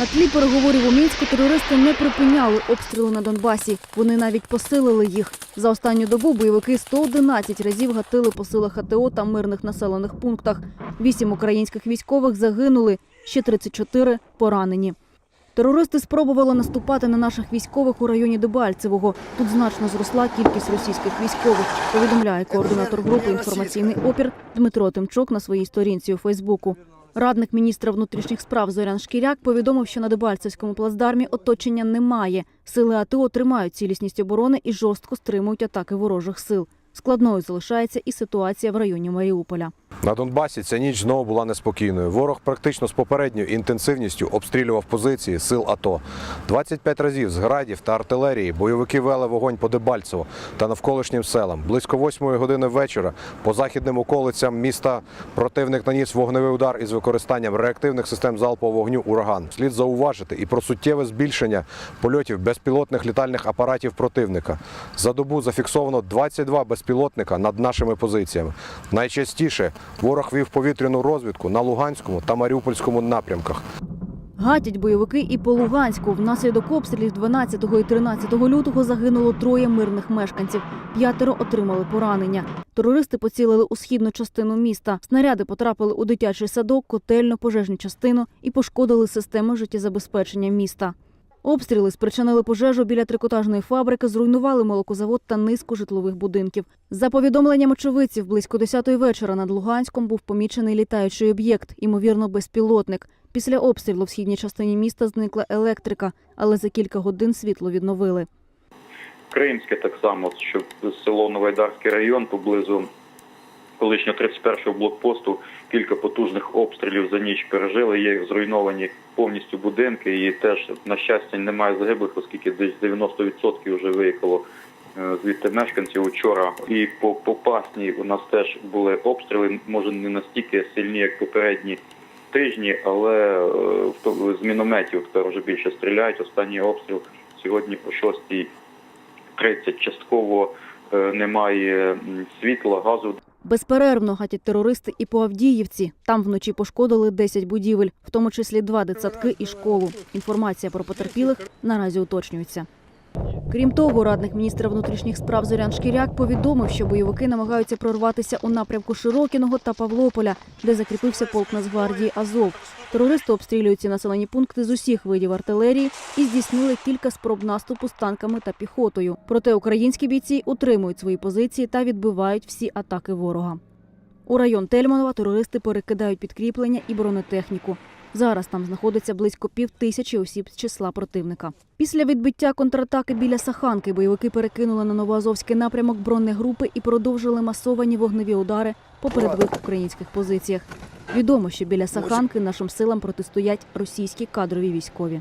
На тлі переговорів у Мінську терористи не припиняли обстріли на Донбасі. Вони навіть посилили їх. За останню добу бойовики 111 разів гатили по силах АТО та мирних населених пунктах. Вісім українських військових загинули, ще 34 поранені. Терористи спробували наступати на наших військових у районі Дебальцевого. Тут значно зросла кількість російських військових, повідомляє координатор групи інформаційний опір Дмитро Тимчук на своїй сторінці у Фейсбуку. Радник міністра внутрішніх справ Зорян Шкіряк повідомив, що на Дебальцевському плацдармі оточення немає. Сили АТО тримають цілісність оборони і жорстко стримують атаки ворожих сил. Складною залишається і ситуація в районі Маріуполя. На Донбасі ця ніч знову була неспокійною. Ворог практично з попередньою інтенсивністю обстрілював позиції сил АТО. 25 разів з градів та артилерії бойовики вели вогонь по Дебальцево та навколишнім селам. Близько 8 години вечора по західним околицям міста противник наніс вогневий удар із використанням реактивних систем залпового вогню «Ураган». Слід зауважити і про суттєве збільшення польотів безпілотних літальних апаратів противника. За добу зафіксовано 22 безпілотника над нашими позиціями. Найчастіше ворог вів повітряну розвідку на Луганському та Маріупольському напрямках. Гатять бойовики і по Луганську. Внаслідок обстрілів 12 і 13 лютого загинуло троє мирних мешканців. П'ятеро отримали поранення. Терористи поцілили у східну частину міста. Снаряди потрапили у дитячий садок, котельну, пожежну частину і пошкодили систему життєзабезпечення міста. Обстріли спричинили пожежу біля трикотажної фабрики, зруйнували молокозавод та низку житлових будинків. За повідомленням очевидців, близько 10-ї вечора над Луганськом був помічений літаючий об'єкт, ймовірно, безпілотник. Після обстрілу в східній частині міста зникла електрика, але за кілька годин світло відновили. Кримське так само, що село Новайдарський район поблизу колишнього 31-го блокпосту кілька потужних обстрілів за ніч пережили. Є зруйновані повністю будинки, і теж на щастя немає загиблих, оскільки десь 90% вже виїхало е, звідти мешканців учора. І по Попасній у нас теж були обстріли, може не настільки сильні, як попередні тижні, але е, з мінометів тепер вже більше стріляють. Останній обстріл сьогодні о 6 30 частково е, немає світла, газу. Безперервно гатять терористи і по Авдіївці. Там вночі пошкодили 10 будівель, в тому числі два дитсадки і школу. Інформація про потерпілих наразі уточнюється. Крім того, радник міністра внутрішніх справ Зорян Шкіряк повідомив, що бойовики намагаються прорватися у напрямку Широкіного та Павлополя, де закріпився полк Нацгвардії Азов. Терористи обстрілюють ці населені пункти з усіх видів артилерії і здійснили кілька спроб наступу з танками та піхотою. Проте українські бійці утримують свої позиції та відбивають всі атаки ворога. У район Тельманова терористи перекидають підкріплення і бронетехніку. Зараз там знаходиться близько пів тисячі осіб з числа противника. Після відбиття контратаки біля Саханки бойовики перекинули на Новоазовський напрямок бронегрупи і продовжили масовані вогневі удари по передових українських позиціях. Відомо, що біля Саханки нашим силам протистоять російські кадрові військові.